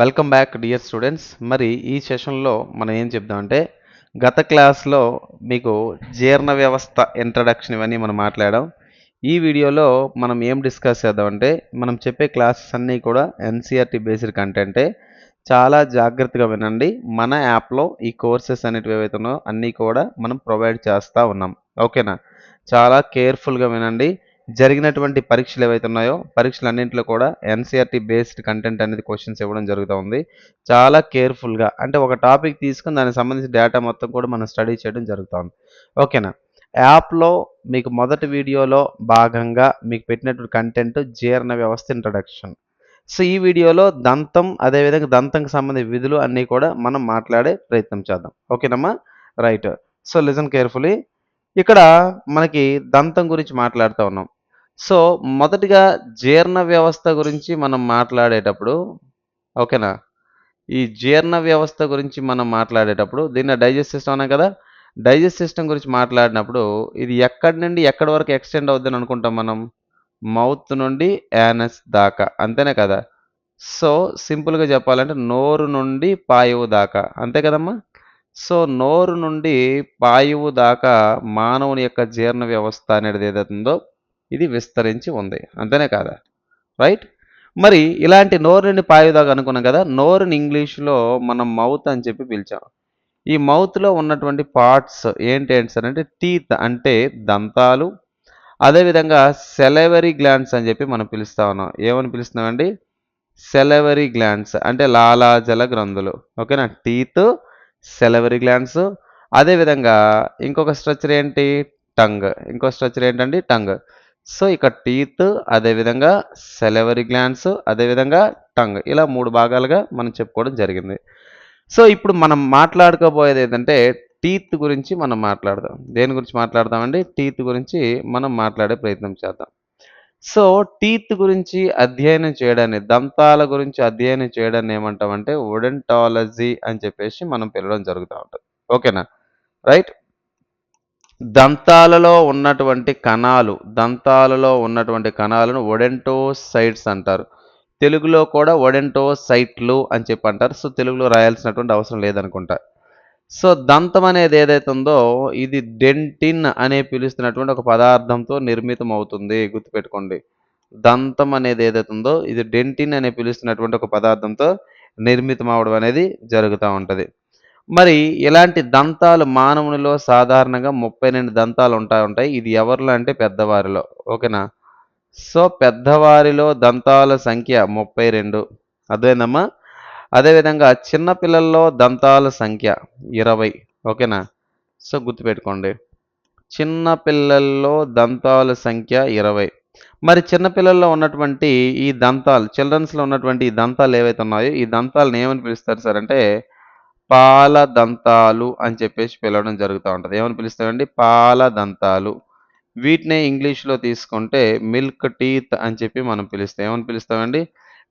Welcome back dear students మరి ఈ సెషన్లో మనం ఏం చెప్దామంటే గత క్లాస్లో మీకు జీర్ణ వ్యవస్థ ఇంట్రడక్షన్ ఇవన్నీ మనం మాట్లాడాం. ఈ వీడియోలో మనం ఏం డిస్కస్ చేద్దామంటే మనం చెప్పే క్లాసెస్ అన్నీ కూడా ఎన్సీఆర్టీ బేస్డ్ కంటెంటే చాలా జాగ్రత్తగా వినండి. మన యాప్లో ఈ కోర్సెస్ అనేటివి ఏవైతే ఉన్నాయో అన్నీ కూడా మనం ప్రొవైడ్ చేస్తూ ఉన్నాం. ఓకేనా చాలా కేర్ఫుల్గా వినండి. జరిగినటువంటి పరీక్షలు ఏవైతే ఉన్నాయో పరీక్షలు అన్నింటిలో కూడా ఎన్సీఆర్టీ బేస్డ్ కంటెంట్ అనేది క్వశ్చన్స్ ఇవ్వడం జరుగుతూ ఉంది. చాలా కేర్ఫుల్గా అంటే ఒక టాపిక్ తీసుకుని దానికి సంబంధించిన డేటా మొత్తం కూడా మనం స్టడీ చేయడం జరుగుతుంది ఓకేనా యాప్లో మీకు మొదటి వీడియోలో భాగంగా మీకు పెట్టినటువంటి కంటెంట్ జీర్ణ వ్యవస్థ ఇంట్రడక్షన్ సో ఈ వీడియోలో దంతం అదేవిధంగా దంతంకి సంబంధించిన విధులు అన్నీ కూడా మనం మాట్లాడే ప్రయత్నం చేద్దాం. ఓకేనమ్మా రైట్ సో లిజన్ కేర్ఫుల్లీ ఇక్కడ మనకి దంతం గురించి మాట్లాడుతూ ఉన్నాం. సో మొదటిగా జీర్ణ వ్యవస్థ గురించి మనం మాట్లాడేటప్పుడు ఓకేనా? ఈ జీర్ణ వ్యవస్థ గురించి మనం మాట్లాడేటప్పుడు దీన్ని డైజెస్ట్ సిస్టమ్ అన్నాం కదా? డైజెస్ట్ సిస్టమ్ గురించి మాట్లాడినప్పుడు ఇది ఎక్కడి నుండి ఎక్కడి వరకు ఎక్స్టెండ్ అవుద్దని అనుకుంటాం మనం? మౌత్ నుండి యానస్ దాకా అంతేనే కదా? సో సింపుల్గా చెప్పాలంటే నోరు నుండి పాయువు దాకా అంతే కదమ్మా? సో నోరు నుండి పాయువు దాకా మానవుని యొక్క జీర్ణ వ్యవస్థ అనేది ఏదైతుందో ఇది విస్తరించి ఉంది. అంతేనే కాదా? రైట్ మరి ఇలాంటి నోరుని నుండి అనుకున్నాం కదా నోరుని ఇంగ్లీష్లో మనం మౌత్ అని చెప్పి పిలిచాం. ఈ మౌత్లో ఉన్నటువంటి పార్ట్స్ ఏంటి ఏంటి సార్ అంటే టీత్ అంటే దంతాలు అదేవిధంగా సెలవరీ గ్లాండ్స్ అని చెప్పి మనం పిలుస్తా ఉన్నాం. ఏమని పిలుస్తున్నామండి సెలవరీ గ్లాండ్స్ అంటే లాలాజల గ్రంథులు. ఓకేనా? టీత్ సెలవరీ గ్లాండ్స్ అదేవిధంగా ఇంకొక స్ట్రక్చర్ ఏంటి? టంగ్ ఇంకో స్ట్రక్చర్ ఏంటండి? టంగ్ సో ఇక టీత్ అదేవిధంగా సెలవరీ గ్లాండ్స్ అదేవిధంగా టంగ్ ఇలా మూడు భాగాలుగా మనం చెప్పుకోవడం జరిగింది. సో ఇప్పుడు మనం మాట్లాడుకోబోయేది ఏంటంటే టీత్ గురించి మనం మాట్లాడదాం. దేని గురించి మాట్లాడదామండి? టీత్ గురించి మనం మాట్లాడే ప్రయత్నం చేద్దాం. సో టీత్ గురించి అధ్యయనం చేయడాన్ని దంతాల గురించి అధ్యయనం చేయడాన్ని ఏమంటామంటే ఒడెంటాలజీ అని చెప్పేసి మనం పిలవడం జరుగుతూ ఉంటుంది. ఓకేనా? రైట్? దంతాలలో ఉన్నటువంటి కణాలు దంతాలలో ఉన్నటువంటి కణాలను ఒడెంటోసైట్స్ అంటారు. తెలుగులో కూడా ఒడెంటోసైట్లు అని చెప్పి అంటారు. సో తెలుగులో రాయాల్సినటువంటి అవసరం లేదనుకుంటా. సో దంతం అనేది ఏదైతే ఉందో ఇది డెంటిన్ అనే పిలుస్తున్నటువంటి ఒక పదార్థంతో నిర్మితం అవుతుంది గుర్తుపెట్టుకోండి. దంతం అనేది ఏదైతే ఉందో ఇది డెంటిన్ అనే పిలుస్తున్నటువంటి ఒక పదార్థంతో నిర్మితం అవడం అనేది జరుగుతూ ఉంటుంది. మరి ఇలాంటి దంతాలు మానవునిలో సాధారణంగా ముప్పై రెండు దంతాలు ఉంటా ఉంటాయి. ఇది ఎవరిలో అంటే పెద్దవారిలో. ఓకేనా? సో పెద్దవారిలో దంతాల సంఖ్య ముప్పై రెండు. అదేనమ్మా అదేవిధంగా చిన్నపిల్లల్లో దంతాల సంఖ్య ఇరవై. ఓకేనా? సో గుర్తుపెట్టుకోండి. చిన్నపిల్లల్లో దంతాల సంఖ్య ఇరవై. మరి చిన్నపిల్లల్లో ఉన్నటువంటి ఈ దంతాలు చిల్డ్రన్స్లో ఉన్నటువంటి ఈ దంతాలు ఏవైతే ఉన్నాయో ఈ దంతాలను ఏమని పిలుస్తారు సార్ అంటే పాల దంతాలు అని చెప్పేసి పిలవడం జరుగుతూ ఉంటుంది. ఏమని పిలుస్తామండి పాల దంతాలు వీటినే ఇంగ్లీష్లో తీసుకుంటే మిల్క్ టీత్ అని చెప్పి మనం పిలుస్తాం. ఏమని పిలుస్తామండి?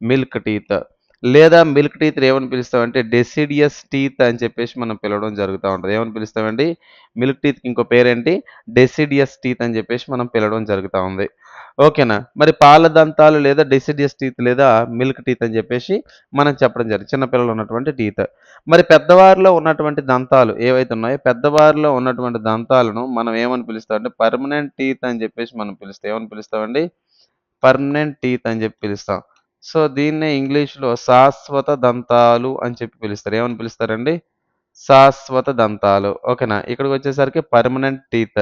Milk teeth. లేదా మిల్క్ టీత్ ఏమని పిలుస్తామంటే డెసిడియస్ టీత్ అని చెప్పేసి మనం పిలవడం జరుగుతూ ఉంటుంది. ఏమని పిలుస్తామండి? మిల్క్ టీత్కి ఇంకో పేరేంటి? డెసిడియస్ టీత్ అని చెప్పేసి మనం పిలవడం జరుగుతూ ఉంది. ఓకేనా? మరి పాల దంతాలు లేదా డెసిడియస్ టీత్ లేదా మిల్క్ టీత్ అని చెప్పేసి మనం చెప్పడం జరిగింది. చిన్నపిల్లలు ఉన్నటువంటి టీత్. మరి పెద్దవారిలో ఉన్నటువంటి దంతాలు ఏవైతే ఉన్నాయో పెద్దవారిలో ఉన్నటువంటి దంతాలను మనం ఏమని పిలుస్తామంటే పర్మనెంట్ టీత్ అని చెప్పేసి మనం పిలుస్తాం. ఏమని పిలుస్తామండి? పర్మనెంట్ టీత్ అని చెప్పి పిలుస్తాం. సో దీన్నే ఇంగ్లీష్లో శాశ్వత దంతాలు అని చెప్పి పిలుస్తారు. ఏమని పిలుస్తారండి? శాశ్వత దంతాలు. ఓకేనా? ఇక్కడికి వచ్చేసరికి పర్మనెంట్ టీత్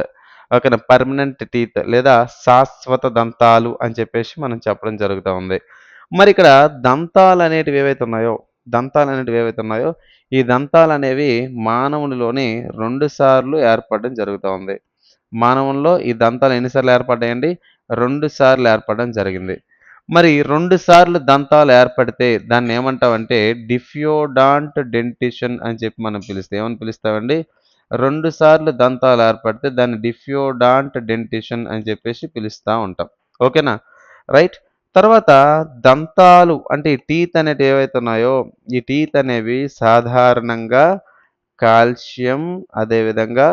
ఓకేనా? పర్మనెంట్ టీత్ లేదా శాశ్వత దంతాలు అని చెప్పేసి మనం చెప్పడం జరుగుతూ ఉంది. మరి ఇక్కడ దంతాలు అనేటివి ఏవైతే ఉన్నాయో దంతాలు అనేటివి ఏవైతే ఉన్నాయో ఈ దంతాలు అనేవి మానవునిలోని రెండు సార్లు ఏర్పడడం జరుగుతూ ఉంది. మానవుల్లో ఈ దంతాలు ఎన్నిసార్లు ఏర్పడ్డాయండి? రెండు సార్లు ఏర్పడడం జరిగింది. మరి రెండు సార్లు దంతాలు ఏర్పడితే దాన్ని ఏమంటామంటే డిఫ్యోడాంట్ డెంటిషన్ అని చెప్పి మనం పిలుస్తాం ఏమని పిలుస్తామండి? రెండు సార్లు దంతాలు ఏర్పడితే దాన్ని డిఫ్యోడాంట్ డెంటిషన్ అని చెప్పేసి పిలుస్తూ ఉంటాం. ఓకేనా? రైట్. తర్వాత దంతాలు అంటే ఈ టీత్ అనేవి ఏవైతే ఉన్నాయో ఈ టీత్ అనేవి సాధారణంగా కాల్షియం అదేవిధంగా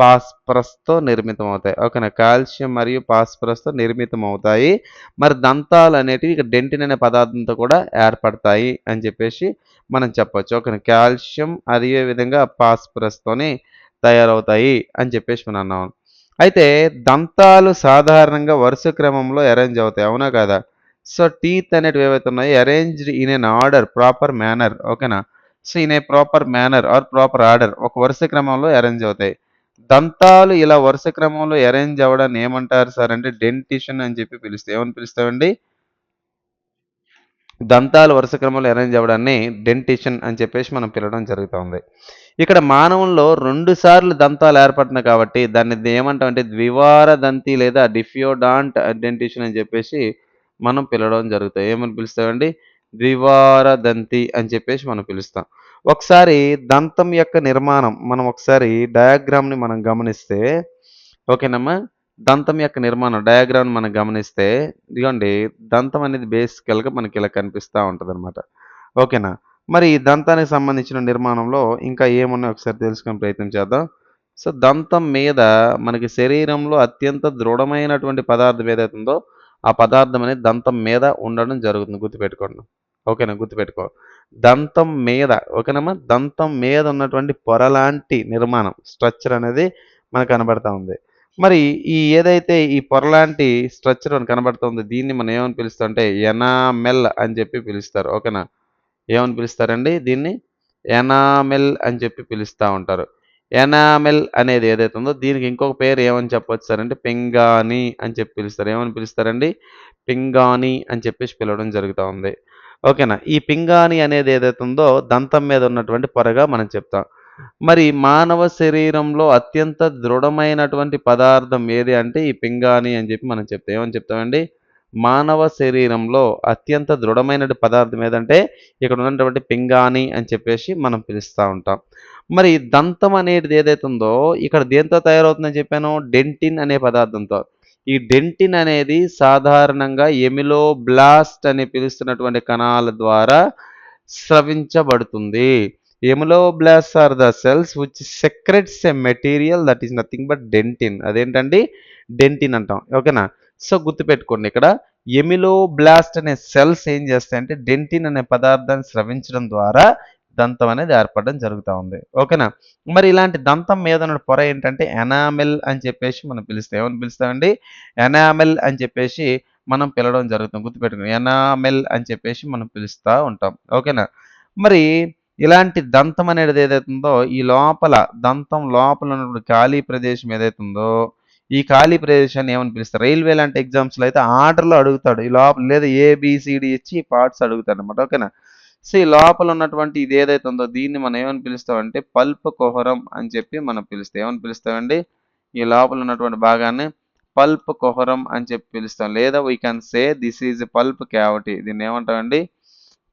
పాస్పరస్‌తో నిర్మితమవుతాయి. ఓకేనా? కాల్షియం మరియు పాస్పరస్‌తో నిర్మితమవుతాయి. మరి దంతాలనేటివి ఇక డెంటిన్ అనే పదార్థంతో కూడా ఏర్పడతాయి అని చెప్పేసి మనం చెప్పొచ్చు. ఓకేనా? కాల్షియం అదే విధంగా పాస్పరస్‌తోని తయారవుతాయి అని చెప్పేసి మనం అన్నాం. అయితే దంతాలు సాధారణంగా వరుస క్రమంలో అరేంజ్ అవుతాయి. అవునా కదా సో, టీత్ అనేటివి ఏవైతే ఉన్నాయో arranged in an order proper manner ఓకేనా? So, in a proper manner or proper order ఒక వరుస క్రమంలో అరేంజ్ అవుతాయి. దంతాలు ఇలా వరుస క్రమంలో అరేంజ్ అవ్వడాన్ని ఏమంటారు సార్ అంటే డెంటిషన్ అని చెప్పి పిలుస్తాం. ఏమని పిలుస్తామండి? దంతాలు వరుస క్రమంలో అరేంజ్ అవ్వడాన్ని డెంటిషన్ అని చెప్పేసి మనం పిలవడం జరుగుతుంది. ఇక్కడ మానవుల్లో రెండు సార్లు దంతాలు ఏర్పడినాయి కాబట్టి దాన్ని ఏమంటామంటే ద్వివార దంతి లేదా డిఫియోడాంట్ డెంటిషన్ అని చెప్పేసి మనం పిలవడం జరుగుతాయి. ఏమని పిలుస్తామండి? ద్వివార దంతి అని చెప్పేసి మనం పిలుస్తాం. ఒకసారి దంతం యొక్క నిర్మాణం మనం ఒకసారి డయాగ్రామ్‌ని మనం గమనిస్తే ఓకేనమ్మా? దంతం యొక్క నిర్మాణం డయాగ్రామ్‌ని మనం గమనిస్తే ఇదిగోండి దంతం అనేది బేసికల్‌గా మనకి ఇలా కనిపిస్తూ ఉంటుంది అనమాట ఓకేనా? మరి ఈ దంతానికి సంబంధించిన నిర్మాణంలో ఇంకా ఏమున్నాయో ఒకసారి తెలుసుకునే ప్రయత్నం చేద్దాం. సో, దంతం మీద మనకి శరీరంలో అత్యంత దృఢమైనటువంటి పదార్థం ఏదైతుందో ఉందో ఆ పదార్థం అనేది దంతం మీద ఉండడం జరుగుతుంది. గుర్తుపెట్టుకోండి. ఓకేనా? గుర్తుపెట్టుకో. దంతం మీద ఓకేనమ్మా? దంతం మీద ఉన్నటువంటి పొరలాంటి నిర్మాణం స్ట్రక్చర్ అనేది మనకు కనబడతా ఉంది. మరి ఈ ఏదైతే ఈ పొరలాంటి స్ట్రక్చర్ అని కనబడుతుంది దీన్ని మనం ఏమని పిలుస్తుంటే ఎనామెల్ అని చెప్పి పిలుస్తారు. ఓకేనా? ఏమని పిలుస్తారండి దీన్ని? ఎనామెల్ అని చెప్పి పిలుస్తా ఉంటారు. ఎనామెల్ అనేది ఏదైతే ఉందో దీనికి ఇంకొక పేరు ఏమని చెప్పొచ్చు సార్ పింగాని పింగాణి అని చెప్పి పిలుస్తారు. ఏమని పిలుస్తారండి? పింగాణి అని చెప్పేసి పిలవడం జరుగుతూ ఉంది. ఓకేనా? ఈ పింగాణి అనేది ఏదైతే ఉందో దంతం మీద ఉన్నటువంటి పొరగా మనం చెప్తాం. మరి మానవ శరీరంలో అత్యంత దృఢమైనటువంటి పదార్థం ఏది అంటే ఈ పింగాణి అని చెప్పి మనం చెప్తాం. ఏమని చెప్తామండి? మానవ శరీరంలో అత్యంత దృఢమైన పదార్థం ఏదంటే ఇక్కడ ఉన్నటువంటి పింగాణి అని చెప్పేసి మనం పిలుస్తూ ఉంటాం. మరి దంతం అనేది ఏదైతే ఉందో ఇక్కడ దేంతో తయారవుతుందని చెప్పాను? డెంటిన్ అనే పదార్థంతో. ఈ డెంటిన్ అనేది సాధారణంగా ఎమిలోబ్లాస్ట్ అని పిలుస్తున్నటువంటి కణాల ద్వారా స్రవించబడుతుంది. Ameloblasts are the cells which secretes a material that is nothing but dentin. అదేంటండి? డెంటిన్ అంటాం. ఓకేనా? సో, గుర్తుపెట్టుకోండి ఇక్కడ ఎమిలోబ్లాస్ట్ అనే సెల్స్ ఏం చేస్తాయంటే డెంటిన్ అనే పదార్థాన్ని స్రవించడం ద్వారా దంతం అనేది ఏర్పడడం జరుగుతూ ఉంది. ఓకేనా? మరి ఇలాంటి దంతం మీద ఉన్న పొర ఏంటంటే ఎనామెల్ అని చెప్పేసి మనం పిలుస్తాం. ఏమని పిలుస్తామండి? ఎనామెల్ అని చెప్పేసి మనం పిలవడం జరుగుతుంది. గుర్తుపెట్టుకుని ఎనామెల్ అని చెప్పేసి మనం పిలుస్తా ఉంటాం. ఓకేనా? మరి ఇలాంటి దంతం అనేది ఏదైతుందో ఉందో ఈ లోపల దంతం లోపల ఉన్నటువంటి ఖాళీ ప్రదేశం ఏదైతుందో ఈ ఖాళీ ప్రదేశాన్ని ఏమని పిలుస్తారు? రైల్వే లాంటి ఎగ్జామ్స్‌లో అయితే ఆర్డర్‌లో అడుగుతాడు. ఈ లోపల లేదా ఏబీసీడీ ఇచ్చి ఈ పార్ట్స్ అడుగుతాడనమాట. ఓకేనా? సో, ఈ లోపల ఉన్నటువంటి ఇది ఏదైతే ఉందో దీన్ని మనం ఏమని పిలుస్తామంటే పల్ప్ కుహరం అని చెప్పి మనం పిలుస్తాం. ఏమని పిలుస్తామండి? ఈ లోపల ఉన్నటువంటి భాగాన్ని పల్ప్ కుహరం అని చెప్పి పిలుస్తాం. లేదా we can say this is pulp cavity. దీన్ని ఏమంటామండి?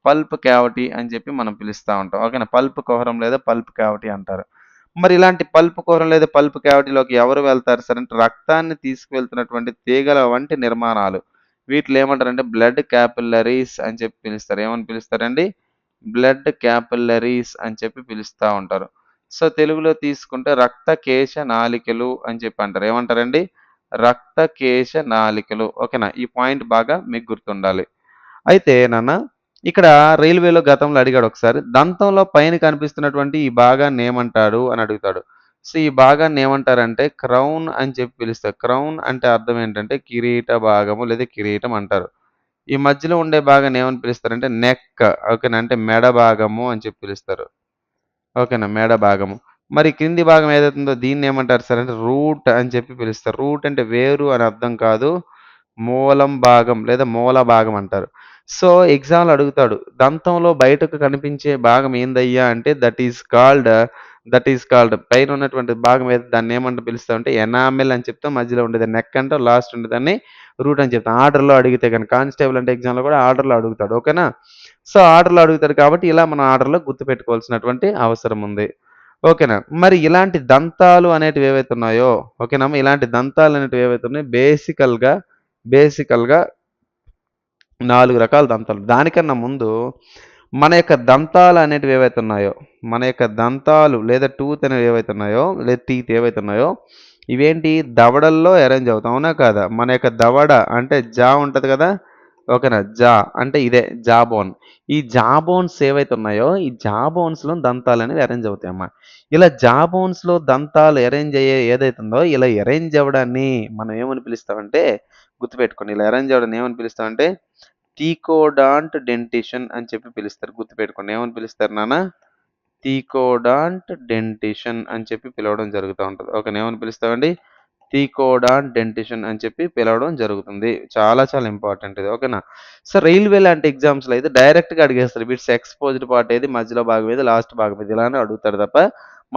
పల్ప్ క్యావిటీ అని చెప్పి మనం పిలుస్తా ఉంటాం. ఓకేనా? పల్ప్ కుహరం లేదా పల్ప్ క్యావిటీ అంటారు. మరి ఇలాంటి పల్ప్ కుహరం లేదా పల్ప్ క్యావిటీలోకి ఎవరు వెళ్తారు సరే అంటే రక్తాన్ని తీసుకువెళ్తున్నటువంటి తీగల వంటి నిర్మాణాలు. వీటిలో ఏమంటారంటే బ్లడ్ క్యాపిల్లరీస్ అని చెప్పి పిలుస్తారు. ఏమని పిలుస్తారండి? బ్లడ్ క్యాపిల్లరీస్ అని చెప్పి పిలుస్తూ ఉంటారు. సో, తెలుగులో తీసుకుంటే రక్త కేశ నాలికలు అని చెప్పి అంటారు. ఏమంటారండి? రక్త కేశ నాలికలు ఓకేనా? ఈ పాయింట్ బాగా మీకు గుర్తుండాలి. అయితే నాన్న ఇక్కడ రైల్వేలో గతంలో అడిగాడు ఒకసారి. దంతంలో పైన కనిపిస్తున్నటువంటి ఈ భాగాన్ని ఏమంటాడు అని అడుగుతాడు. సో, ఈ భాగాన్ని ఏమంటారంటే క్రౌన్ అని చెప్పి పిలుస్తారు. క్రౌన్ అంటే అర్థం ఏంటంటే కిరీట భాగము లేదా కిరీటం అంటారు. ఈ మధ్యలో ఉండే భాగాన్ని ఏమని పిలుస్తారంటే నెక్ ఓకేనా? అంటే మెడ భాగము అని చెప్పి పిలుస్తారు. ఓకేనా? మెడ భాగము. మరి క్రింది భాగం ఏదైతుందో దీన్ని ఏమంటారు సార్ అంటే రూట్ అని చెప్పి పిలుస్తారు. రూట్ అంటే వేరు అని అర్థం కాదు. మూలం భాగం లేదా మూల భాగం అంటారు. సో, ఎగ్జామ్లు అడుగుతాడు. దంతంలో బయటకు కనిపించే భాగం ఏందయ్యా అంటే that is called that is called పైన ఉన్నటువంటి భాగం ఏదో దాన్ని ఏమంటే పిలుస్తామంటే ఎనామెల్ అని చెప్తాం. మధ్యలో ఉండేది నెక్ అంటే లాస్ట్ ఉండేదాన్ని రూట్ అని చెప్తాం. ఆర్డర్‌లో అడిగితే కానీ కానిస్టేబుల్ అంటే ఎగ్జామ్‌లో కూడా ఆర్డర్‌లో అడుగుతాడు. ఓకేనా? సో, ఆర్డర్‌లో అడుగుతాడు కాబట్టి ఇలా మనం ఆర్డర్‌లో గుర్తుపెట్టుకోవాల్సినటువంటి అవసరం ఉంది. ఓకేనా? మరి ఇలాంటి దంతాలు అనేటివి ఏవైతే ఉన్నాయో ఓకేనా ఇలాంటి దంతాలు అనేటివి ఏవైతే ఉన్నాయో బేసికల్‌గా బేసికల్‌గా నాలుగు రకాల దంతాలు. దానికన్నా ముందు మన యొక్క దంతాలు అనేటివి ఏవైతే ఉన్నాయో మన యొక్క దంతాలు లేదా టూత్ అనేవి ఏవైతే ఉన్నాయో లేదా టీత్ ఏవైతే ఉన్నాయో ఇవేంటి? దవడల్లో అరేంజ్ అవుతాం. అవునా కాదా? మన యొక్క దవడ అంటే జా ఉంటుంది కదా? ఓకేనా? జా అంటే ఇదే జాబోన్ ఈ జాబోన్స్ ఏవైతే ఉన్నాయో ఈ జాబోన్స్లో దంతాలు అనేవి అరేంజ్ అవుతాయమ్మా ఇలా జాబోన్స్లో దంతాలు అరేంజ్ అయ్యే ఏదైతే ఉందో ఇలా అరేంజ్ అవ్వడాన్ని మనం ఏమని పిలుస్తామంటే గుర్తుపెట్టుకోండి. ఇలా అరేంజ్ అవ్వడాన్ని ఏమని పిలుస్తామంటే టీకోడాంట్ డెంటిషన్ అని చెప్పి పిలుస్తారు. గుర్తుపెట్టుకోండి. ఏమని పిలుస్తారు నాన్న? తీకోడాంట్ డెంటిషన్ అని చెప్పి పిలవడం జరుగుతూ ఉంటుంది. ఓకే ఏమని పిలుస్తామండి టీకోడాంట్ డెంటిషన్ అని చెప్పి పిలవడం జరుగుతుంది. చాలా చాలా ఇంపార్టెంట్ ఇది. ఓకేనా? సో రైల్వే లాంటి ఎగ్జామ్స్లో అయితే డైరెక్ట్గా అడిగేస్తారు. బిట్స్ ఎక్స్పోజ్డ్ పార్ట్ ఏది? మధ్యలో భాగం ఏది? లాస్ట్ భాగం ఏది? ఇలానే అడుగుతారు తప్ప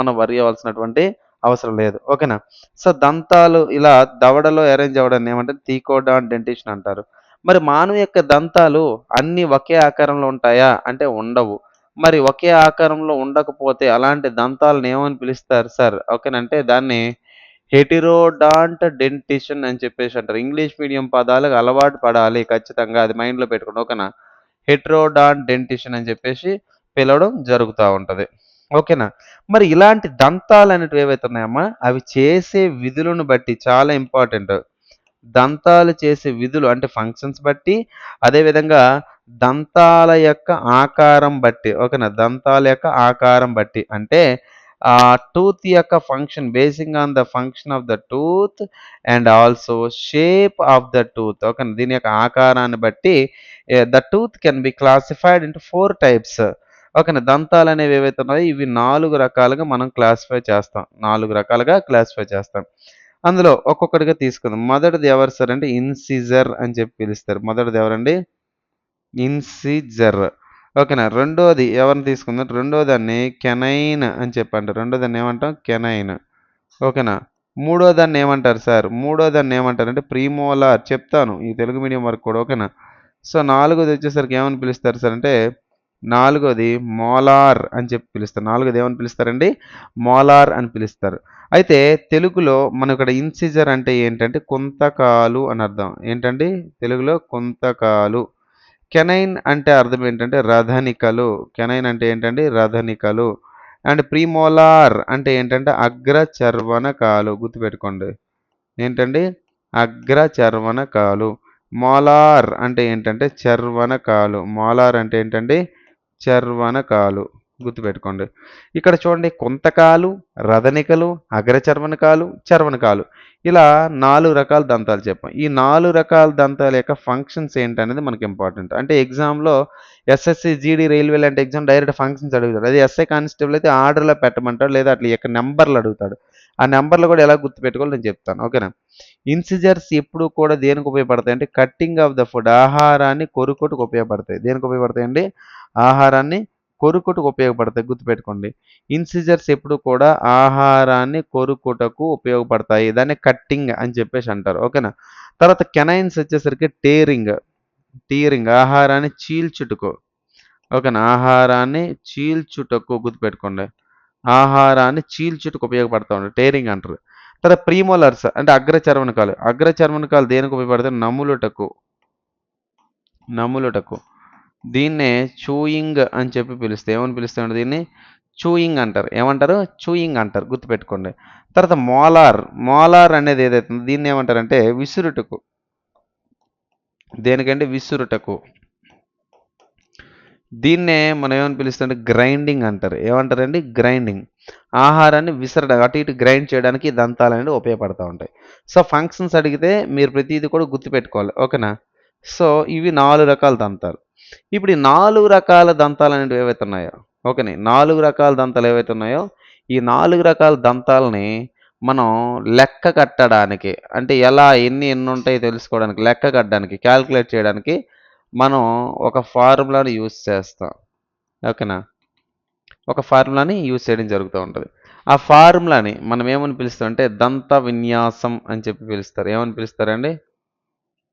మనం వరి అవ్వాల్సినటువంటి అవసరం లేదు. ఓకేనా? సో దంతాలు ఇలా దవడలో అరేంజ్ అవ్వడాన్ని ఏమంటే తీకోడాన్ డెంటిషన్ అంటారు. మరి మానవ యొక్క దంతాలు అన్ని ఒకే ఆకారంలో ఉంటాయా? అంటే ఉండవు. మరి ఒకే ఆకారంలో ఉండకపోతే అలాంటి దంతాలను ఏమని పిలుస్తారు సార్? ఓకేనంటే దాన్ని హెటిరోడాంట్ డెంటిషన్ అని చెప్పేసి అంటారు. ఇంగ్లీష్ మీడియం పదాలకు అలవాటు పడాలి ఖచ్చితంగా అది మైండ్లో పెట్టుకోండి. ఓకేనా? హెట్రోడాన్ డెంటిషన్ అని చెప్పేసి పిలవడం జరుగుతూ ఉంటుంది. ఓకేనా? మరి ఇలాంటి దంతాలు అనేటివి ఏవైతే ఉన్నాయమ్మా అవి చేసే విధులను బట్టి చాలా ఇంపార్టెంట్. దంతాలు చేసే విధులు అంటే ఫంక్షన్స్ బట్టి అదేవిధంగా దంతాల యొక్క ఆకారం బట్టి ఓకేనా? దంతాల యొక్క ఆకారం బట్టి. అంటే ఆ టూత్ యొక్క function basing on the function of the tooth and also shape of the tooth okay దీని యొక్క ఆకారాన్ని బట్టి the tooth can be classified into four types ఓకేనా? దంతాలు అనేవి ఏవైతే ఉన్నాయో ఇవి నాలుగు రకాలుగా మనం క్లాసిఫై చేస్తాం. నాలుగు రకాలుగా క్లాసిఫై చేస్తాం. అందులో ఒక్కొక్కటిగా తీసుకుందాం. మొదటిది ఎవరు సార్ అంటే ఇన్సిజర్ అని చెప్పి పిలుస్తారు. మొదటిది ఎవరండి? ఇన్సిజర్. ఓకేనా? రెండోది ఎవరిని తీసుకుందాం? రెండో దాన్ని కెనైన్ అని చెప్పండి రెండో దాన్ని ఏమంటాం? కెనైన్. ఓకేనా? మూడో దాన్ని ఏమంటారు సార్? మూడో దాన్ని ఏమంటారు అంటే ప్రీమోలార్. చెప్తాను. ఈ తెలుగు మీడియం వరకు కూడా. ఓకేనా? సో నాలుగోది వచ్చేసరికి ఏమని పిలుస్తారు సార్ అంటే నాలుగోది మోలార్ అని చెప్పి పిలుస్తారు. నాలుగోది ఏమని పిలుస్తారండి? మోలార్ అని పిలుస్తారు. అయితే తెలుగులో మనం ఇక్కడ ఇన్సిజర్ అంటే ఏంటంటే కొంతకాలు అని అర్థం. ఏంటండి? తెలుగులో కొంతకాలు. కెనైన్ అంటే అర్థం ఏంటంటే రథనికలు కెనైన్ అంటే ఏంటండి? రథనికలు అండ్ ప్రీమోలార్ అంటే ఏంటంటే అగ్ర చర్వణకాలు గుర్తుపెట్టుకోండి. ఏంటండి? అగ్ర చర్వణకాలు మోలార్ అంటే ఏంటంటే చర్వణకాలు. మోలార్ అంటే ఏంటండి? చర్వణకాలు. గుర్తుపెట్టుకోండి. ఇక్కడ చూడండి కొంతకాలు రథనికలు అగ్రచర్వనకాలు చర్వనకాలు ఇలా నాలుగు రకాల దంతాలు చెప్పాం. ఈ నాలుగు రకాల దంతాల యొక్క ఫంక్షన్స్ ఏంటనేది మనకి ఇంపార్టెంట్ అంటే ఎగ్జామ్లో ఎస్ఎస్సి జీడీ రైల్వే లాంటి ఎగ్జామ్ డైరెక్ట్ ఫంక్షన్స్ అడుగుతాడు. అది ఎస్ఐ కానిస్టేబుల్ అయితే ఆర్డర్లో పెట్టమంటాడు లేదా అట్లా యొక్క నెంబర్లు అడుగుతాడు. ఆ నెంబర్లు కూడా ఎలా గుర్తుపెట్టుకోవాలో నేను చెప్తాను. ఓకేనా? ఇన్సిజర్స్ ఎప్పుడు కూడా దేనికి ఉపయోగపడతాయి అంటే కట్టింగ్ ఆఫ్ ద ఫుడ్ ఆహారాన్ని కొరుకోటుకు ఉపయోగపడతాయి. దేనికి ఉపయోగపడతాయండి ఆహారాన్ని కొరుకుటకు ఉపయోగపడతాయి. గుర్తుపెట్టుకోండి. ఇన్సిజర్స్ ఎప్పుడు కూడా ఆహారాన్ని కొరుకుటకు ఉపయోగపడతాయి. దాన్ని కట్టింగ్ అని చెప్పేసి అంటారు. ఓకేనా? తర్వాత కెనైన్స్ వచ్చేసరికి టేరింగ్ టీరింగ్ ఆహారాన్ని చీల్చుటకు. ఓకేనా? ఆహారాన్ని చీల్చుటకు గుర్తుపెట్టుకోండి. ఆహారాన్ని చీల్చుటకు ఉపయోగపడతా ఉంటారు టేరింగ్ అంటారు. తర్వాత ప్రీమోలర్స్ అంటే అగ్ర చర్వనకాలు అగ్ర చర్వనకాలు దేనికి ఉపయోగపడతాయి? నములుటకు. నములుటకు. దీన్నే చూయింగ్ అని చెప్పి పిలుస్తే ఏమని పిలుస్తామంటే దీన్ని? చూయింగ్ అంటారు. ఏమంటారు? చూయింగ్ అంటారు. గుర్తుపెట్టుకోండి. తర్వాత మోలార్ మోలార్ అనేది ఏదైతే దీన్ని ఏమంటారంటే విసురుటకు. దేనికంటే విసురుటకు. దీన్నే మనం ఏమని పిలుస్తుంటే గ్రైండింగ్ అంటారు. ఏమంటారండి? గ్రైండింగ్ ఆహారాన్ని విసరడం అటు ఇటు గ్రైండ్ చేయడానికి దంతాలు అనేవి ఉపయోగపడతా ఉంటాయి. సో ఫంక్షన్స్ అడిగితే మీరు ప్రతిదీ కూడా గుర్తుపెట్టుకోవాలి. ఓకేనా? సో ఇవి నాలుగు రకాల దంతాలు. ఇప్పుడు ఈ నాలుగు రకాల దంతాలు అనేవి ఏవైతే ఉన్నాయో ఓకేనే నాలుగు రకాల దంతాలు ఏవైతే ఉన్నాయో ఈ నాలుగు రకాల దంతాలని మనం లెక్క కట్టడానికి అంటే ఎలా ఎన్ని ఎన్ని ఉంటాయో తెలుసుకోవడానికి లెక్క కట్టడానికి క్యాల్కులేట్ చేయడానికి మనం ఒక ఫార్ములాని యూస్ చేస్తాం. ఓకేనా ఒక ఫార్ములాని యూస్ చేయడం జరుగుతూ ఉంటుంది. ఆ ఫార్ములాని మనం ఏమని పిలుస్తామంటే దంత విన్యాసం అని చెప్పి పిలుస్తారు. ఏమని పిలుస్తారండి?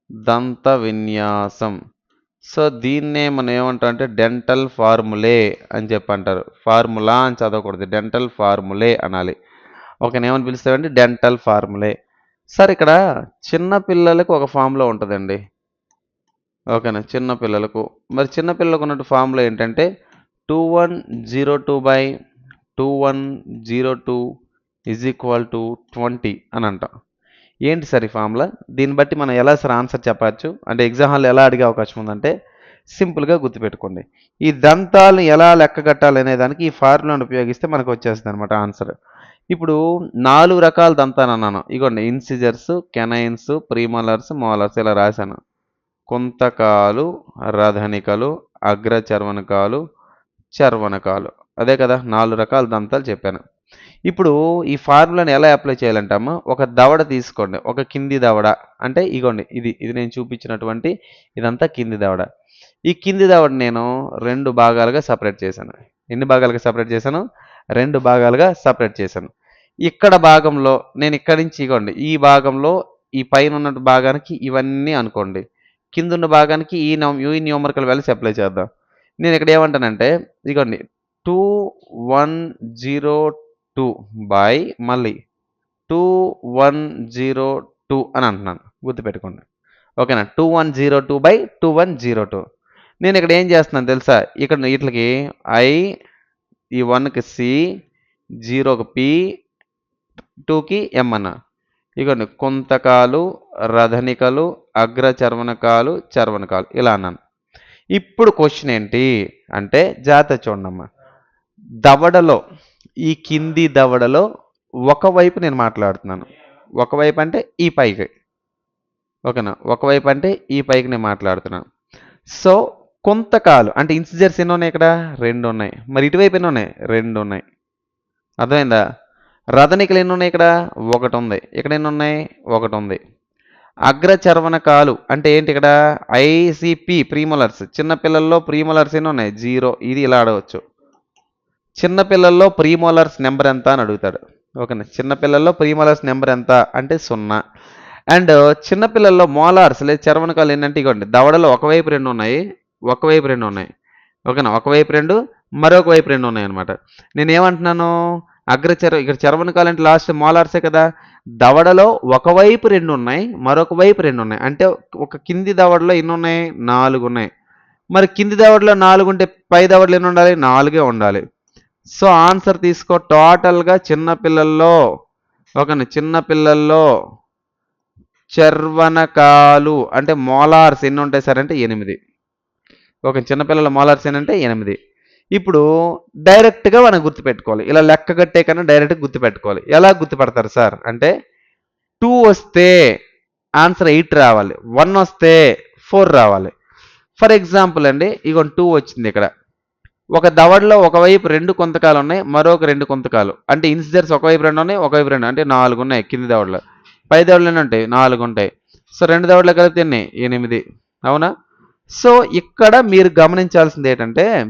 దంత విన్యాసం. సో దీన్నే మనం ఏమంటాం అంటే డెంటల్ ఫార్ములే అని చెప్పి అంటారు. ఫార్ములా అని చదవకూడదు. డెంటల్ ఫార్ములే అనాలి. ఓకే ఏమని పిలుస్తామంటే డెంటల్ ఫార్ములే. సార్ ఇక్కడ చిన్న పిల్లలకు ఒక ఫార్ములా ఉంటుందండి. ఓకేనా? చిన్న పిల్లలకు. మరి చిన్న పిల్లలకు ఉన్నట్టు ఫార్ములా ఏంటంటే two one zero two by two one zero two is equal to twenty అని అంటాం. ఏంటి సార్ ఈ ఫార్ములా? దీన్ని బట్టి మనం ఎలా సార్ ఆన్సర్ చెప్పచ్చు? అంటే ఎగ్జామ్ హాల్లో ఎలా అడిగే అవకాశం ఉందంటే సింపుల్గా గుర్తుపెట్టుకోండి. ఈ దంతాలను ఎలా లెక్క కట్టాలి అనే దానికి ఈ ఫార్ములాను ఉపయోగిస్తే మనకు వచ్చేస్తుంది అనమాట ఆన్సర్. ఇప్పుడు నాలుగు రకాల దంతాలు అన్నాను. ఇగోండి ఇన్సిజర్స్ కెనైన్స్ ప్రీమోలర్స్ మోలర్స్ ఇలా రాశాను. కొంతకాలు రధనికలు అగ్రచర్వనకాలు చర్వనకాలు. అదే కదా నాలుగు రకాల దంతాలు చెప్పాను. ఇప్పుడు ఈ ఫార్ములాని ఎలా అప్లై చేయాలంటాము? ఒక దవడ తీసుకోండి. ఒక కింది దవడ. అంటే ఇగోండి ఇది ఇది నేను చూపించినటువంటి ఇదంతా కింది దవడ. ఈ కింది దవడ నేను రెండు భాగాలుగా సపరేట్ చేశాను. ఎన్ని భాగాలుగా సపరేట్ చేశాను? రెండు భాగాలుగా సపరేట్ చేశాను. ఇక్కడ భాగంలో నేను ఇక్కడి నుంచి ఇగోండి ఈ భాగంలో ఈ పైన ఉన్న భాగానికి ఇవన్నీ అనుకోండి. కింద ఉన్న భాగానికి ఈ నమ్ ఈ న్యూమరికల్ వాల్యూస్ అప్లై చేద్దాం. నేను ఇక్కడ ఏమంటానంటే ఇగోండి two one zero two by మళ్ళీ టూ వన్ జీరో టూ అని అంటున్నాను. గుర్తుపెట్టుకోండి. ఓకేనా? Two one zero two by two one zero two. నేను ఇక్కడ ఏం చేస్తున్నాను తెలుసా? ఇక్కడ వీటికి ఐ ఈ వన్కి సి జీరోకి పి టూకి ఎం అన్న. ఇక్కడ కుంతకాలు రధనికలు అగ్రచర్వనకాలు చర్వనకాలు ఇలా అన్నాను. ఇప్పుడు క్వశ్చన్ ఏంటి? అంటే జాగ్రత్త చూడమ్మా దవడలో ఈ కింది దవడలో ఒకవైపు నేను మాట్లాడుతున్నాను. ఒకవైపు అంటే ఈ పైకి. ఓకేనా? ఒకవైపు అంటే ఈ పైకి నేను మాట్లాడుతున్నాను. సో కొంతకాలు అంటే ఇన్సిజర్స్ ఎన్ని ఉన్నాయి ఇక్కడ? రెండు ఉన్నాయి. మరి ఇటువైపు ఎన్ని ఉన్నాయి? రెండు ఉన్నాయి. అర్థమైందా? రథనికలు ఎన్ని ఉన్నాయి ఇక్కడ? ఒకటి ఉంది. ఇక్కడ ఎన్ని ఉన్నాయి? ఒకటి ఉంది. అగ్రచర్వనకాలు అంటే ఏంటి ఇక్కడ? ICP premolars. చిన్నపిల్లల్లో ప్రీమోలర్స్ ఎన్ని ఉన్నాయి? జీరో. ఇది ఇలా ఆడవచ్చు. చిన్నపిల్లల్లో ప్రీమోలర్స్ నెంబర్ ఎంత అని అడుగుతాడు. ఓకేనా? చిన్నపిల్లల్లో ప్రీమోలర్స్ నెంబర్ ఎంత అంటే సున్నా. అండ్ చిన్నపిల్లల్లో మోలార్స్ లేదా చర్వనకాలు ఏంటంటే ఇవ్వండి దవడలో ఒకవైపు రెండు ఉన్నాయి ఒకవైపు రెండు ఉన్నాయి. ఓకేనా? ఒకవైపు రెండు మరొక వైపు రెండు ఉన్నాయి అనమాట నేను ఏమంటున్నాను అగ్రచర ఇక్కడ చర్వనకాలు అంటే లాస్ట్ మోలార్సే కదా. దవడలో ఒకవైపు రెండు ఉన్నాయి మరొక వైపు రెండు ఉన్నాయి. అంటే ఒక కింది దవడలో ఎన్ని ఉన్నాయి? నాలుగు ఉన్నాయి. మరి కింది దవడలో నాలుగు ఉంటే పై దవడలు ఎన్ని ఉండాలి? నాలుగే ఉండాలి. సో ఆన్సర్ తీసుకో టోటల్గా చిన్నపిల్లల్లో ఒక చిన్నపిల్లల్లో చర్వనకాలు అంటే మోలార్స్ ఎన్ని ఉంటాయి సార్ అంటే ఎనిమిది. ఒక చిన్నపిల్లల మోలార్స్ ఏంటంటే ఎనిమిది. ఇప్పుడు డైరెక్ట్గా మనం గుర్తుపెట్టుకోవాలి. ఇలా లెక్క కట్టే కన్నా డైరెక్ట్గా గుర్తుపెట్టుకోవాలి. ఎలా గుర్తుపెడతారు సార్? అంటే టూ వస్తే ఆన్సర్ ఎయిట్ రావాలి. వన్ వస్తే ఫోర్ రావాలి. ఫర్ ఎగ్జాంపుల్ అండి ఇగో టూ వచ్చింది ఇక్కడ. ఒక దవడలో ఒకవైపు రెండు కొంతకాలు ఉన్నాయి మరొక రెండు కొంతకాలు. అంటే ఇన్సిజర్స్ ఒకవైపు రెండు ఉన్నాయి ఒకవైపు రెండు. అంటే నాలుగు ఉన్నాయి కింది దవడలో. పై దవడలు ఉంటాయి నాలుగు ఉంటాయి. సో రెండు దవడలు కలిపితే ఎన్ని? ఎనిమిది. అవునా? సో ఇక్కడ మీరు గమనించాల్సింది ఏంటంటే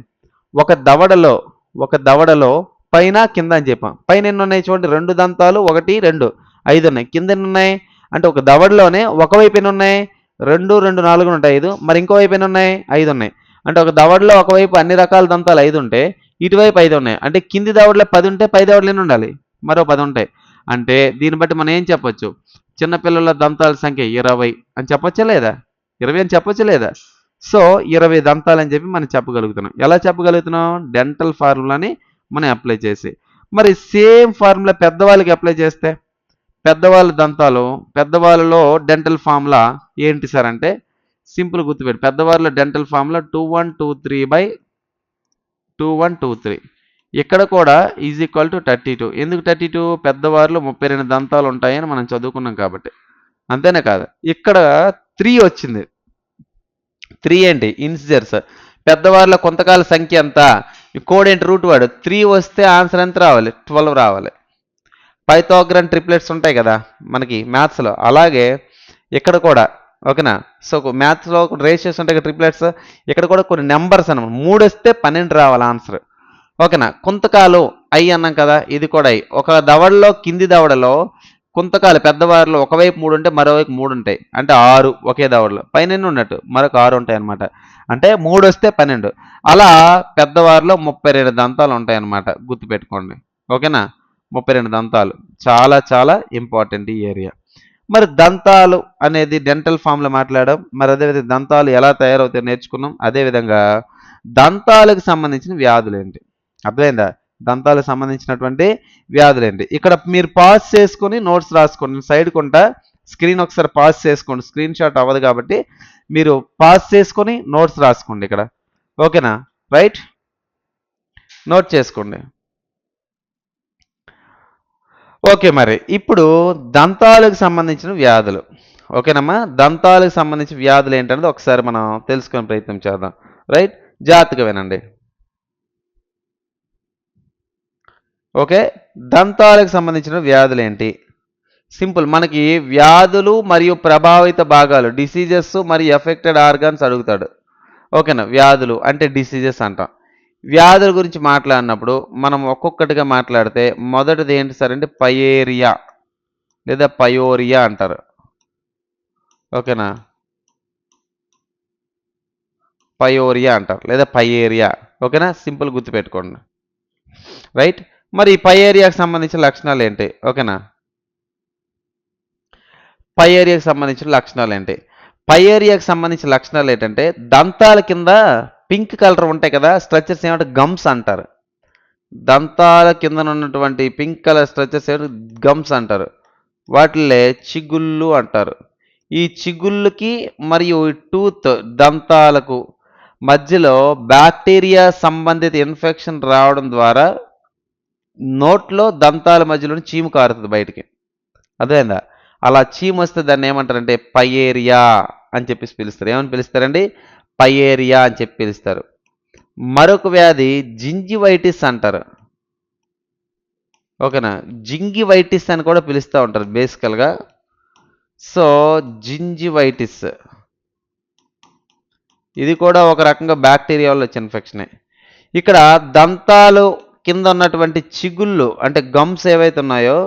ఒక దవడలో ఒక దవడలో పైన కింద అని చెప్పాం. పైన ఎన్ని ఉన్నాయి చూడండి? రెండు దంతాలు ఒకటి రెండు. ఐదు ఉన్నాయి. కింద ఎన్ని ఉన్నాయి? అంటే ఒక దవడలోనే ఒకవైపు ఎన్ని ఉన్నాయి? రెండు రెండు నాలుగు ఉంటాయి. ఐదు. మరి ఇంకో వైపు ఎన్ని ఉన్నాయి? ఐదు ఉన్నాయి. అంటే ఒక దవడలో ఒకవైపు అన్ని రకాల దంతాలు ఐదు ఉంటే ఇటువైపు ఐదు ఉన్నాయి. అంటే కింది దవడలో పది ఉంటే పై దవడలు ఎన్ని ఉండాలి? మరో పది ఉంటాయి. అంటే దీన్ని బట్టి మనం ఏం చెప్పొచ్చు? చిన్నపిల్లల దంతాల సంఖ్య ఇరవై అని చెప్పొచ్చా లేదా? ఇరవై అని చెప్పొచ్చా లేదా? సో ఇరవై దంతాలు అని చెప్పి మనం చెప్పగలుగుతున్నాం. ఎలా చెప్పగలుగుతున్నాం? డెంటల్ ఫార్ములాని మనం అప్లై చేసి. మరి సేమ్ ఫార్ములా పెద్దవాళ్ళకి అప్లై చేస్తే? పెద్దవాళ్ళ దంతాలు పెద్దవాళ్ళలో డెంటల్ ఫార్ములా ఏంటి సార్ అంటే సింపుల్ గుర్తుపెట్టు పెద్దవారిలో డెంటల్ ఫామ్లో two one two three by two one two three ఇక్కడ కూడా is equal to thirty two ఎందుకు థర్టీ టూ పెద్దవారిలో ముప్పై రెండు దంతాలు ఉంటాయని మనం చదువుకున్నాం కాబట్టి. అంతేనే కాదు? ఇక్కడ త్రీ వచ్చింది. త్రీ ఏంటి? ఇన్సిజర్స్ పెద్దవారిలో కొంతకాల సంఖ్య ఎంత? కోడ్ ఏంటి? రూట్ వాడు త్రీ వస్తే ఆన్సర్ ఎంత రావాలి? ట్వెల్వ్ రావాలి. పైథాగ్రన్ ట్రిప్లెట్స్ ఉంటాయి కదా మనకి మ్యాథ్స్లో అలాగే ఇక్కడ కూడా ఓకేనా? సో మ్యాథ్స్లో రేషియోస్ ఉంటాయి కదా ట్రిప్లెట్స్ ఇక్కడ కూడా కొన్ని నెంబర్స్ అనమాట మూడు వస్తే పన్నెండు రావాలి ఆన్సర్ ఓకేనా? కుంతకాలు ఐ అన్నాం కదా ఇది కూడా ఐ ఒక దవడలో కింది దవడలో కుంతకాలు పెద్దవారిలో ఒకవైపు మూడు ఉంటే మరోవైపు మూడు ఉంటాయి. అంటే ఆరు ఒకే దవడలో. పైన ఉన్నట్టు? మరొక ఆరు ఉంటాయి అనమాట అంటే మూడు వస్తే పన్నెండు. అలా పెద్దవారిలో ముప్పై రెండు దంతాలు ఉంటాయి అనమాట గుర్తుపెట్టుకోండి. ఓకేనా? ముప్పై రెండు దంతాలు. చాలా చాలా ఇంపార్టెంట్ ఈ ఏరియా మరి దంతాలు అనేది డెంటల్ ఫామ్లో మాట్లాడాం. మరి అదేవిధంగా దంతాలు ఎలా తయారవుతాయో నేర్చుకున్నాం. అదేవిధంగా దంతాలకు సంబంధించిన వ్యాధులు ఏంటి? అర్థమైందా? దంతాలకు సంబంధించినటువంటి వ్యాధులు ఏంటి? ఇక్కడ మీరు పాస్ చేసుకొని నోట్స్ రాసుకోండి. సైడ్ కొంట స్క్రీన్ ఒకసారి పాస్ చేసుకోండి. స్క్రీన్ షాట్ అవ్వదు కాబట్టి మీరు పాస్ చేసుకొని నోట్స్ రాసుకోండి ఇక్కడ. ఓకేనా రైట్ నోట్ చేసుకోండి. ఓకే మరి. ఇప్పుడు దంతాలకు సంబంధించిన వ్యాధులు. ఓకేనమ్మా? దంతాలకు సంబంధించిన వ్యాధులు ఏంటనేది ఒకసారి మనం తెలుసుకునే ప్రయత్నం చేద్దాం. రైట్? జాగ్రత్తగా వినండి ఓకే? దంతాలకు సంబంధించిన వ్యాధులు ఏంటి? సింపుల్. మనకి వ్యాధులు మరియు ప్రభావిత భాగాలు డిసీజెస్ మరియు ఎఫెక్టెడ్ ఆర్గాన్స్ అడుగుతాడు. ఓకేనా? వ్యాధులు అంటే డిసీజెస్ అంటాం. వ్యాధుల గురించి మాట్లాడినప్పుడు మనం ఒక్కొక్కటిగా మాట్లాడితే మొదటిది ఏంటి సార్ అంటే పయేరియా లేదా పయోరియా అంటారు. ఓకేనా? పయోరియా అంటారు లేదా పయేరియా. ఓకేనా? సింపుల్ గుర్తుపెట్టుకోండి రైట్? మరి ఈ పయేరియాకి సంబంధించిన లక్షణాలు ఏంటి? ఓకేనా? పయేరియాకి సంబంధించిన లక్షణాలు ఏంటి? పయేరియాకి సంబంధించిన లక్షణాలు ఏంటంటే దంతాల కింద పింక్ కలర్ ఉంటాయి కదా స్ట్రక్చర్స్ ఏమంటే గమ్స్ అంటారు. దంతాల కింద ఉన్నటువంటి పింక్ కలర్ స్ట్రక్చర్స్ ఏమంటే గమ్స్ అంటారు. వాటిలే చిగుళ్ళు అంటారు. ఈ చిగుళ్ళకి మరియు టూత్ దంతాలకు మధ్యలో బ్యాక్టీరియా సంబంధిత ఇన్ఫెక్షన్ రావడం ద్వారా నోట్లో దంతాల మధ్యలో చీము కారుతుంది బయటికి. అదేందా అలా చీము వస్తే దాన్ని ఏమంటారంటే పయేరియా అని చెప్పేసి పిలుస్తారు. ఏమని పిలుస్తారండి? పయేరియా అని చెప్పి పిలుస్తారు. మరొక వ్యాధి జింజివైటిస్ అంటారు. ఓకేనా? జింగివైటిస్ అని కూడా పిలుస్తూ ఉంటారు బేసికల్గా. So gingivitis. ఇది కూడా ఒక రకంగా బ్యాక్టీరియా వల్ల వచ్చే ఇన్ఫెక్షనే. ఇక్కడ దంతాలు కింద ఉన్నటువంటి చిగుళ్ళు అంటే గమ్స్ ఏవైతే ఉన్నాయో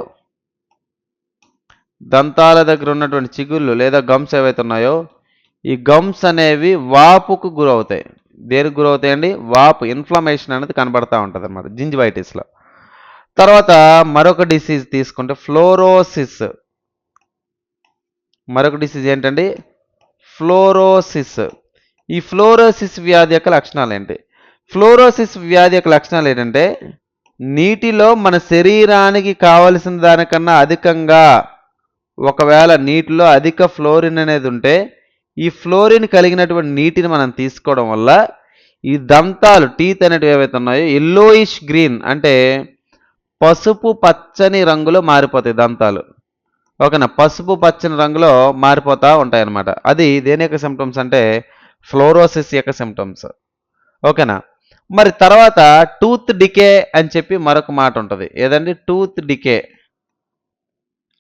దంతాల దగ్గర ఉన్నటువంటి చిగుళ్ళు లేదా గమ్స్ ఏవైతే ఉన్నాయో ఈ గమ్స్ అనేవి వాపుకు గురవుతాయి. దేనికి గురవుతాయండి వాపు ఇన్ఫ్లమేషన్ అనేది కనబడతా ఉంటుంది అనమాట జింజివైటిస్లో తర్వాత మరొక డిసీజ్ తీసుకుంటే ఫ్లోరోసిస్ మరొక డిసీజ్ ఏంటండి? ఫ్లోరోసిస్ ఈ ఫ్లోరోసిస్ వ్యాధి యొక్క లక్షణాలు ఏంటి? ఫ్లోరోసిస్ వ్యాధి యొక్క లక్షణాలు ఏంటంటే నీటిలో మన శరీరానికి కావలసిన దానికన్నా అధికంగా ఒకవేళ నీటిలో అధిక ఫ్లోరిన్ అనేది ఉంటే ఈ ఫ్లోరిన్ కలిగినటువంటి నీటిని మనం తీసుకోవడం వల్ల ఈ దంతాలు టీత్ అనేటివి ఏవైతే ఉన్నాయో ఎల్లోయిష్ గ్రీన్ అంటే పసుపు పచ్చని రంగులో మారిపోతాయి దంతాలు. ఓకేనా? పసుపు పచ్చని రంగులో మారిపోతూ ఉంటాయి అన్నమాట అది దేని యొక్క సిమ్టమ్స్ అంటే ఫ్లోరోసిస్ యొక్క సిమ్టమ్స్ ఓకేనా? మరి తర్వాత టూత్ డికే అని చెప్పి మరొక మాట ఉంటుంది. ఏదండి? టూత్ డికే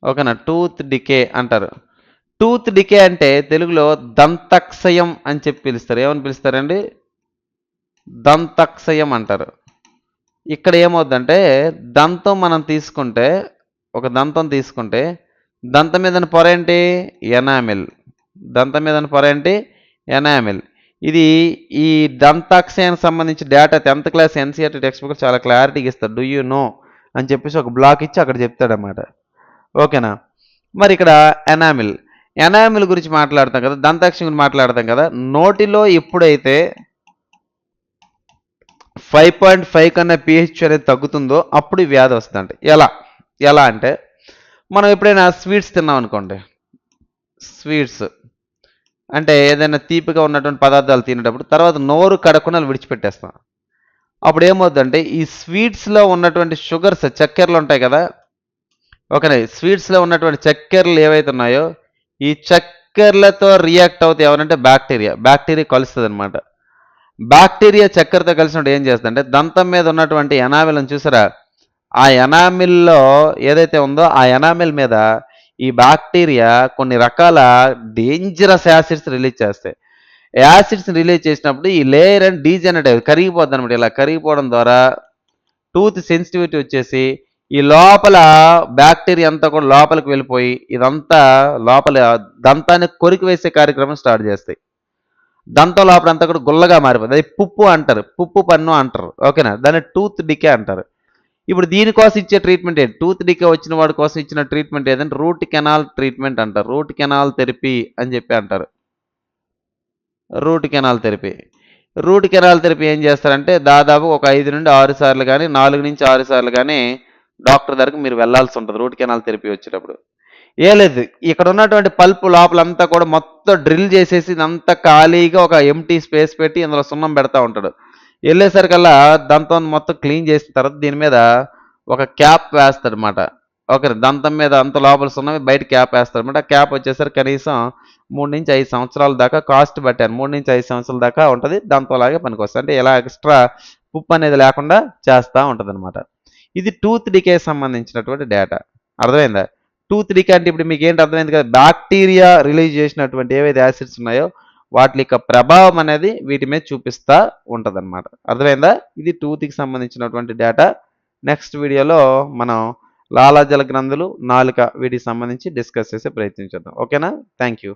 ఓకేనా? టూత్ డికే అంటారు. టూత్ డికే అంటే తెలుగులో దంతక్షయం అని చెప్పి పిలుస్తారు. ఏమని పిలుస్తారండి? దంతక్షయం అంటారు. ఇక్కడ ఏమవుద్దంటే దంతం మనం తీసుకుంటే ఒక దంతం తీసుకుంటే దంతం మీద పొర ఏంటి? ఎనామిల్. దంతం మీద పొర ఏంటి? ఎనామిల్. ఇది ఈ దంతాక్షయానికి సంబంధించి data tenth class NCERT text book చాలా క్లారిటీగా ఇస్తాడు డూ యూ నో? అని చెప్పేసి ఒక బ్లాక్ ఇచ్చి అక్కడ చెప్తాడనమాట ఓకేనా? మరి ఇక్కడ ఎనామిల్. ఎనామిల్ గురించి మాట్లాడతాం కదా దంతాక్షి గురించి మాట్లాడతాం కదా నోటిలో ఎప్పుడైతే ఫైవ్ పాయింట్ ఫైవ్ కన్నా పిహెచ్ అనేది తగ్గుతుందో అప్పుడు వ్యాధి వస్తుందంట. ఎలా? ఎలా అంటే మనం ఎప్పుడైనా స్వీట్స్ తిన్నాం అనుకోండి స్వీట్స్ అంటే ఏదైనా తీపిగా ఉన్నటువంటి పదార్థాలు తినేటప్పుడు తర్వాత నోరు కడకుండా విడిచిపెట్టేస్తాం. అప్పుడు ఏమవుతుందంటే ఈ స్వీట్స్లో ఉన్నటువంటి షుగర్స్ చక్కెరలు ఉంటాయి కదా ఓకేనా స్వీట్స్లో ఉన్నటువంటి చక్కెరలు ఏవైతే ఉన్నాయో ఈ చక్కెరలతో రియాక్ట్ అవుతాయి ఎవరంటే బ్యాక్టీరియా బ్యాక్టీరియా కలుస్తుంది అనమాట బ్యాక్టీరియా చక్కెరతో కలిసినప్పుడు ఏం చేస్తుందంటే దంతం మీద ఉన్నటువంటి ఎనామిల్ని చూసారా? ఆ ఎనామిల్లో ఏదైతే ఉందో ఆ ఎనామిల్ మీద ఈ బ్యాక్టీరియా కొన్ని రకాల డేంజరస్ యాసిడ్స్ రిలీజ్ చేస్తాయి. యాసిడ్స్ రిలీజ్ చేసినప్పుడు ఈ లేయర్ అండ్ డీజనరేటివ్ కరిగిపోద్ది అనమాట ఇలా కరిగిపోవడం ద్వారా టూత్ సెన్సిటివిటీ వచ్చేసి ఈ లోపల బ్యాక్టీరియా అంతా కూడా లోపలికి వెళ్ళిపోయి ఇదంతా లోపల దంతాన్ని కొరికి వేసే కార్యక్రమం స్టార్ట్ చేస్తాయి. దంతం లోపల అంతా కూడా గుల్లగా మారిపోతుంది అది పుప్పు అంటారు. పుప్పు పన్ను అంటారు. ఓకేనా? దాన్ని టూత్ డికే అంటారు. ఇప్పుడు దీనికోసం ఇచ్చే ట్రీట్మెంట్ ఏంటి? టూత్ డికే వచ్చిన వాడి కోసం ఇచ్చిన ట్రీట్మెంట్ ఏదంటే రూట్ కెనాల్ ట్రీట్మెంట్ అంటారు. రూట్ కెనాల్ థెరపీ అని చెప్పి అంటారు. Root canal therapy. Root canal therapy ఏం చేస్తారంటే దాదాపు ఒక ఐదు నుండి ఆరు సార్లు కానీ నాలుగు నుంచి ఆరు సార్లు కానీ డాక్టర్ దగ్గరకు మీరు వెళ్ళాల్సి ఉంటుంది. రూట్ కెనాల్ థెరపీ వచ్చేటప్పుడు. ఏ లేదు. ఇక్కడ ఉన్నటువంటి పల్ప్ లోపలంతా కూడా మొత్తం డ్రిల్ చేసేసి ఇదంతా ఖాళీగా ఒక ఎంటీ స్పేస్ పెట్టి ఇందులో సున్నం పెడతా ఉంటాడు. వెళ్ళేసరికల్లా దంతం మొత్తం క్లీన్ చేసిన తర్వాత దీని మీద ఒక క్యాప్ వేస్తాడు అనమాట ఓకే దంతం మీద అంత లోపల సున్నవి బయట క్యాప్ వేస్తాడు అనమాట క్యాప్ వచ్చేసరికి కనీసం మూడు నుంచి ఐదు సంవత్సరాల దాకా కాస్ట్ పెట్టాను. మూడు నుంచి ఐదు సంవత్సరాల దాకా ఉంటుంది. దంతంలాగే పనికి వస్తుంది అంటే ఇలా ఎక్స్ట్రా ఉప్పు అనేది లేకుండా చేస్తూ ఉంటుంది అనమాట ఇది టూత్ డికే సంబంధించినటువంటి డేటా అర్థమైందా? టూత్ డికే అంటే ఇప్పుడు మీకు ఏంటి అర్థమైంది కదా? బ్యాక్టీరియా రిలీజ్ చేసినటువంటి ఏవైతే యాసిడ్స్ ఉన్నాయో వాటి యొక్క ప్రభావం అనేది వీటి మీద చూపిస్తూ ఉంటుందన్నమాట. అర్థమైందా? ఇది టూత్కి సంబంధించినటువంటి డేటా నెక్స్ట్ వీడియోలో మనం లాలాజల గ్రంథులు నాలుక వీటికి సంబంధించి డిస్కస్ చేసే ప్రయత్నించేద్దాం ఓకేనా థ్యాంక్ యూ